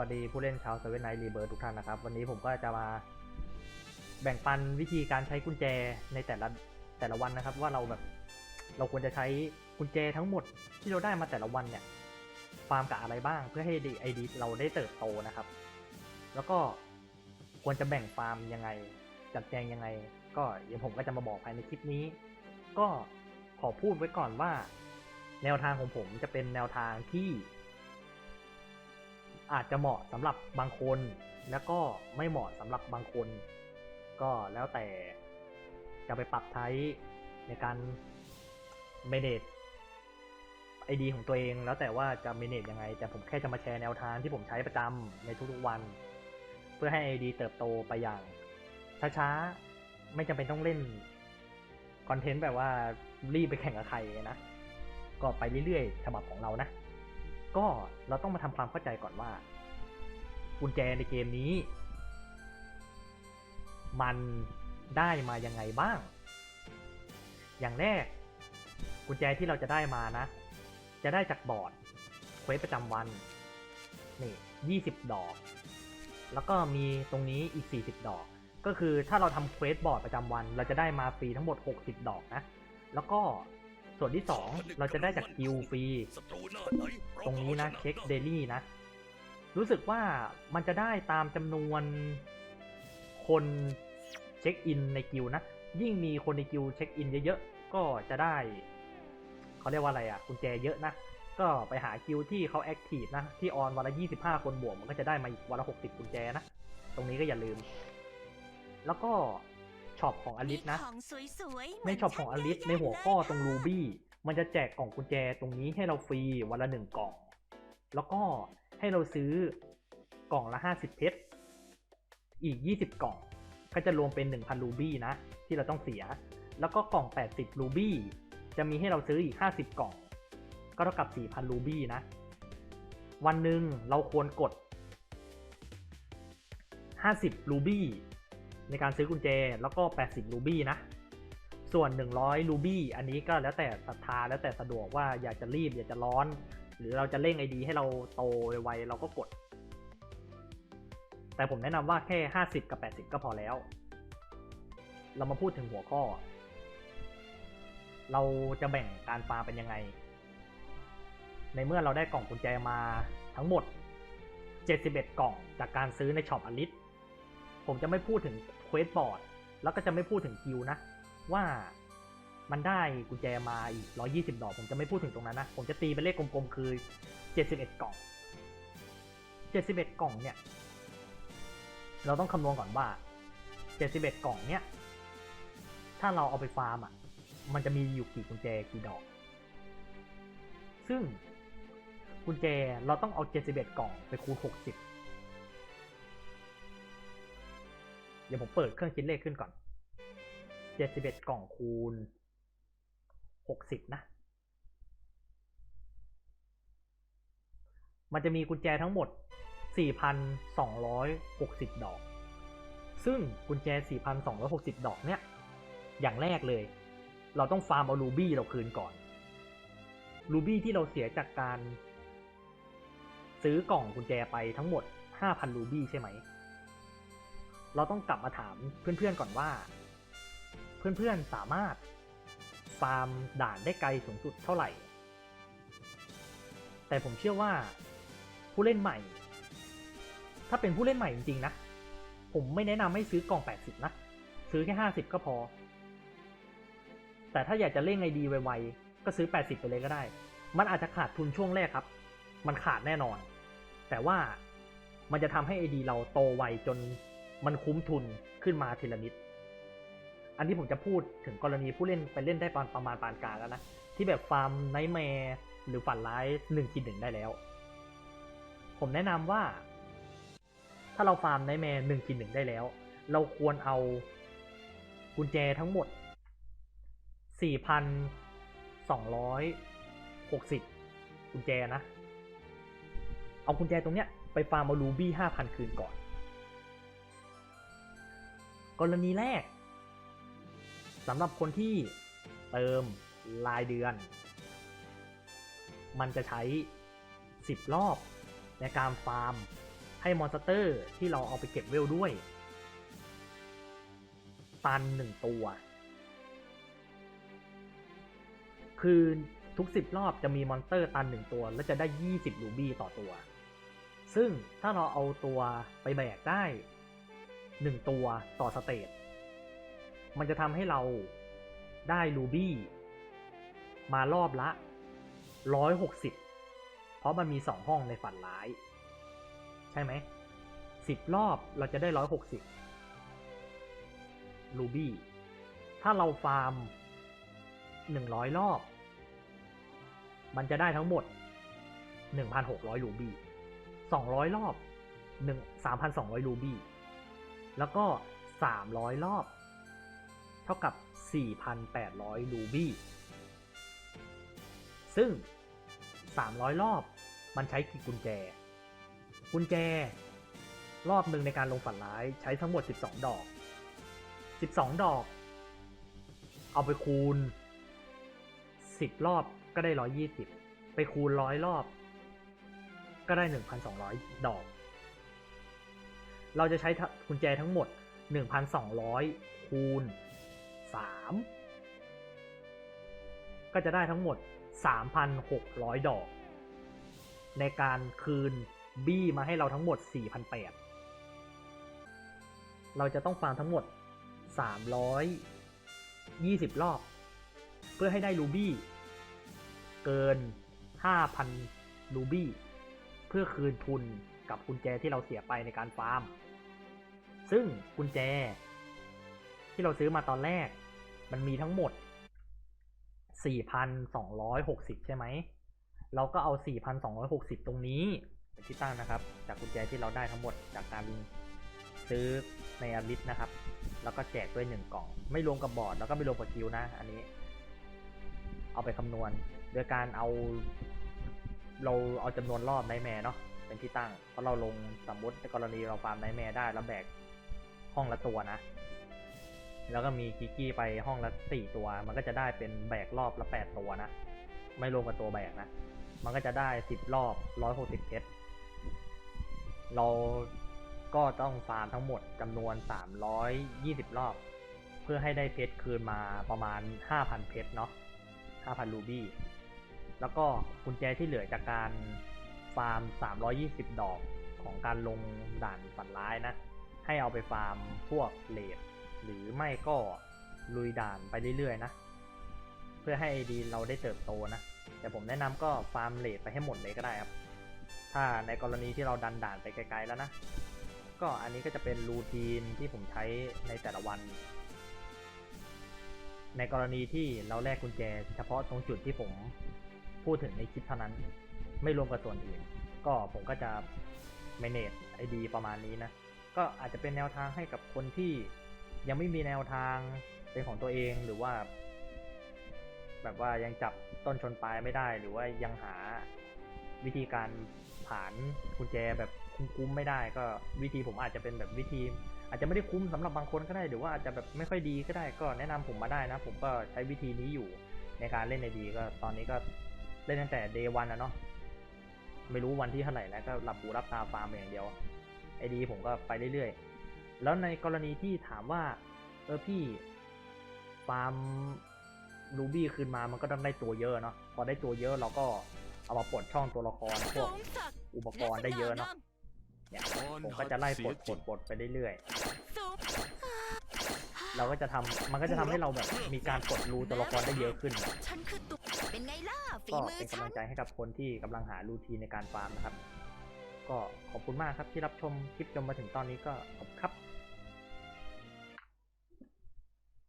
วัสดีผู้เล่นชาวเซเว่นไนท์รีเบิร์ทุกท่านนะครับ วันนี้ผมก็จะมาแบ่งปันวิธีการใช้กุญแจในแต่ละแต่ละวันนะครับ ว่าเราแบบเราควรจะใช้กุญแจทั้งหมดที่เราได้มาแต่ละวันเนี่ยฟาร์มกับอะไรบ้างเพื่อให้ไอดีเราได้เติบโตนะครับ แล้วก็ควรจะแบ่งฟาร์มยังไง จัดแจงยังไง ก็เดี๋ยวผมก็จะมาบอกภายในคลิปนี้ ก็ขอพูดไว้ก่อนว่า แนวทางของผมจะเป็นแนวทางที่ อาจจะเหมาะสำหรับบางคน แล้วก็ไม่เหมาะสำหรับบางคน ก็แล้วแต่จะไปปรับใช้ในการ manage ไอดีของตัวเอง แล้วแต่ว่าจะ manage ยังไง แต่ผมแค่จะมาแชร์แนวทางที่ผมใช้ประจำในทุกๆวัน เพื่อให้ไอดีเติบโตไปอย่างช้าๆไม่จำเป็นต้องเล่นคอนเทนต์แบบว่ารีบไปแข่งกับใครนะ ก็ไปเรื่อยๆ ฉบับของเรานะ ก็เราต้องมาทำความเข้าใจก่อนว่า กุญแจในเกมนี้ มันได้มายังไงบ้าง อย่างแรก กุญแจที่เราจะได้มานะ จะได้จากบอร์ดเควสประจำวัน นี่ 20 ดอก แล้วก็มีตรงนี้อีก 40 ดอก ก็คือถ้าเราทำเควสบอร์ดประจำวัน เราจะได้มาฟรีทั้งหมด 60 ดอกนะ แล้วก็ ส่วนที่ 2 เราจะได้จากกิลฟรีตรงนี้นะเช็คเดลี่นะ รู้สึกว่ามันจะได้ตามจำนวนคนเช็คอินในกิลนะ ยิ่งมีคนในกิลเช็คอินเยอะๆ ก็จะได้ เขาเรียกว่าอะไรอะกุญแจเยอะนะ ก็ไปหากิลที่เขาแอคทีฟนะ ที่ออนวันละ 25 คนบวกมันก็จะได้มาอีกวันละ 60 กุญแจนะ ตรงนี้ก็อย่าลืม แล้วก็ ช็อปของอลิสนะของสวยๆในช็อปของอลิสในหัวข้อตรงรูบี้มันจะแจกกล่องกุญแจตรงนี้ให้เราฟรีวันละหนึ่งกล่อง แล้วก็ให้เราซื้อกล่องละ 50 เพชร อีก 20 กล่อง ก็จะรวมเป็น 1,000 รูบี้นะ ที่เราต้องเสีย แล้วก็กล่อง 80 รูบี้จะมีให้เราซื้ออีก 50 กล่อง ก็เท่ากับ 4,000 รูบี้นะ วันหนึ่งเราควรกด 50 รูบี้ ในการซื้อกุญแจแล้วก็ 80 รูบี้นะ ส่วน 100 รูบี้อันนี้ก็แล้วแต่ศรัทธาแล้วแต่สะดวกว่าอยากจะรีบอยากจะร้อน หรือเราจะเร่งไอดีให้เราโตไวๆเราก็กด แต่ผมแนะนำว่าแค่ 50 กับ 80 ก็พอแล้ว เรามาพูดถึงหัวข้อ เราจะแบ่งการฟาร์มเป็นยังไง ในเมื่อเราได้กล่องกุญแจมาทั้งหมด 71 กล่องจากการซื้อในช็อปอลิส ผมจะไม่พูดถึงเควสบอร์ดแล้วก็จะไม่พูดถึงคิวนะ ว่ามันได้กุญแจมาอีก 120 ดอก ผมจะไม่พูดถึงตรงนั้นนะ ผมจะตีเป็นเลขกลมๆ คือ 71 กล่อง 71 กล่องเนี่ย เราต้องคำนวณก่อนว่า 71 กล่องเนี่ย ถ้าเราเอาไปฟาร์มอะ มันจะมีอยู่กี่กุญแจกี่ดอก ซึ่งกุญแจเราต้องเอา 71 กล่องไปคูณ 60 เดี๋ยวผมเปิดเครื่องคิดเลขขึ้นก่อน71กล่องคูณ60นะ มันจะมีกุญแจทั้งหมด 4,260 ดอก ซึ่งกุญแจ 4,260 ดอกเนี่ย อย่างแรกเลย เราต้องฟาร์มเอารูบี้เราคืนก่อน รูบี้ที่เราเสียจากการ ซื้อกล่องกุญแจไปทั้งหมด 5,000รูบี้ใช่ไหม เราต้องกลับมาถามเพื่อนๆก่อนว่า เพื่อนๆสามารถฟาร์มด่านได้ไกลสูงสุดเท่าไหร่ แต่ผมเชื่อว่าผู้เล่นใหม่ ถ้าเป็นผู้เล่นใหม่จริงๆนะ ผมไม่แนะนำให้ซื้อกล่อง 80 นะ ซื้อแค่ 50 ก็พอ แต่ถ้าอยากจะเล่นไอดีไวๆ ก็ซื้อ 80 ไปเลยก็ได้ มันอาจจะขาดทุนช่วงแรกครับ มันขาดแน่นอน แต่ว่ามันจะทำให้ไอดีเราโตไวจน มันคุ้มทุนขึ้นมาทีละนิด อันที่ผมจะพูดถึงกรณีผู้เล่นไปเล่นได้ประประมาณปานกลางแล้วนะ ที่แบบฟาร์มไนท์แมร์หรือฝันร้ายหนึ่งกินหนึ่งได้แล้ว ผมแนะนำว่า ถ้าเราฟาร์มไนท์แมร์หนึ่งกินหนึ่งได้แล้ว เราควรเอากุญแจทั้งหมด 4,260 กุญแจนะ เอากุญแจตรงเนี้ยไปฟาร์มเอารูบี้5,000 คืนก่อน กรณีแรกสำหรับคนที่เติมรายเดือน มันจะใช้ 10 รอบในการฟาร์มให้มอนสเตอร์ที่เราเอาไปเก็บเวลด้วย ตันหนึ่งตัว คือทุกสิบรอบจะมีมอนสเตอร์ตันหนึ่งตัว แล้วจะได้ยี่สิบรูบี้ต่อตัว ซึ่งถ้าเราเอาตัวไปแบกได้ หนึ่งตัวต่อสเตจมันจะทำให้เราได้รูบี้มารอบละร้อยหกสิบเพราะมันมีสองห้องในฝันร้าย ใช่ไหมสิบรอบเราจะได้ร้อยหกสิบรูบี้ถ้าเราฟาร์มหนึ่งร้อยรอบ มันจะได้ทั้งหมดหนึ่งพันหกร้อยรูบี้สองร้อยรอบหนึ่งสามพันสองร้อยรูบี้ แล้วก็สามร้อยรอบ เท่ากับสี่พันแปดร้อยรูบี้ ซึ่งสามร้อยรอบมันใช้กี่กุญแจ กุญแจ รอบหนึ่งในการลงฝันร้ายใช้ทั้งหมด 12 ดอก 12 ดอก เอาไปคูณ 10 รอบก็ได้ 120 ไปคูณ 100 รอบ ก็ได้ 1,200 ดอก เราจะใช้กุญแจทั้งหมด 1,200 คูณ 3 ก็จะได้ทั้งหมด 3,600 ดอก ในการคืนบี้มาให้เราทั้งหมด 4,800 เราจะต้องฟาร์มทั้งหมด 320 รอบ เพื่อให้ได้รูบี้เกิน 5,000 รูบี้ เพื่อคืนทุน กับกุญแจที่เราเสียไปในการฟาร์ม ซึ่งกุญแจ ที่เราซื้อมาตอนแรก มันมีทั้งหมด 4,260 ใช่ไหม เราก็เอา 4,260 ตรงนี้เป็นที่ตั้งนะครับ จากกุญแจที่เราได้ทั้งหมดจากการซื้อในอลิสนะครับ แล้วก็แจกด้วย 1 กล่อง ไม่รวมกับบอร์ดแล้วก็ไม่รวมกับคิวนะ อันนี้ เอาไปคำนวณ โดยการเอาเราเอาจำนวนรอบไนแมร์เนาะ เป็นที่ตั้ง เพราะเราลงสมมติในกรณีเราฟาร์มไนแมร์ได้แล้วแบกห้องละตัวนะ แล้วก็มีกิกกี้ไปห้องละสี่ตัว มันก็จะได้เป็นแบกรอบละแปดตัวนะ ไม่รวมกับตัวแบกนะ มันก็จะได้สิบรอบร้อยหกสิบเพชรเราก็ต้องฟาร์มทั้งหมดจำนวนสามร้อยยี่สิบรอบ เพื่อให้ได้เพชรคืนมาประมาณห้าพันเพชรเนาะห้าพันรูบี้ แล้วก็กุญแจที่เหลือจากการ ฟาร์มสามร้อยี่สิบดอกของการลงด่านฝันร้ายนะ ให้เอาไปฟาร์มพวกเลดหรือไม่ก็ลุยด่านไปเรื่อยๆนะ เพื่อให้ไอดีเราได้เติบโตนะ แต่ผมแนะนำก็ฟาร์มเลดไปให้หมดเลยก็ได้ครับ ถ้าในกรณีที่เราดันด่านไปไกลๆแล้วนะ ก็อันนี้ก็จะเป็นรูทีนที่ผมใช้ในแต่ละวัน ในกรณีที่เราแลกกุญแจ เฉพาะตรงจุดที่ผมพูดถึงในคลิปเท่านั้น ไม่รวมกับส่วนอื่น ก็ผมก็จะ manage ID ประมาณนี้นะ ก็อาจจะเป็นแนวทางให้กับคนที่ยังไม่มีแนวทางเป็นของตัวเองหรือว่า แบบว่ายังจับต้นชนปลายไม่ได้หรือว่ายังหาวิธีการผ่านกุญแจแบบคุ้มๆไม่ได้ ก็วิธีผมอาจจะเป็นแบบวิธี อาจจะไม่ได้คุ้มสำหรับบางคนก็ได้หรือว่าอาจจะแบบไม่ค่อยดีก็ได้ก็แนะนำผมมาได้นะ ผมก็ใช้วิธีนี้อยู่ในการเล่นในดีก็ตอนนี้ก็เล่นตั้งแต่ day one นะเนาะ ไม่รู้วันที่เท่าไหร่แล้วก็หลับหูรับตาฟาร์มไปอย่างเดียวไอดี ผมก็ไปเรื่อยๆ แล้วในกรณีที่ถามว่า เออพี่ฟาร์มรูบี้คืนมามันก็ต้องได้ตัวเยอะเนาะพอได้ตัวเยอะเราก็เอามาปลดช่องตัวละครพวกอุปกรณ์ได้เยอะเนาะเนี่ยผมก็จะไล่ปลดปลดปลดไปเรื่อยๆเราก็จะทำมันก็จะทำให้เราแบบมีการปลดรูตัวละครได้เยอะขึ้น เป็นไงล่ะฝีก็มือเป็นฉักำลัน งใจให้กับคนที่กำลังหารูทีนในการฟาร์มนะครับ ก็ขอบคุณมากครับที่รับชมคลิปจนมาถึงตอนนี้ก็ขอบคุณครับ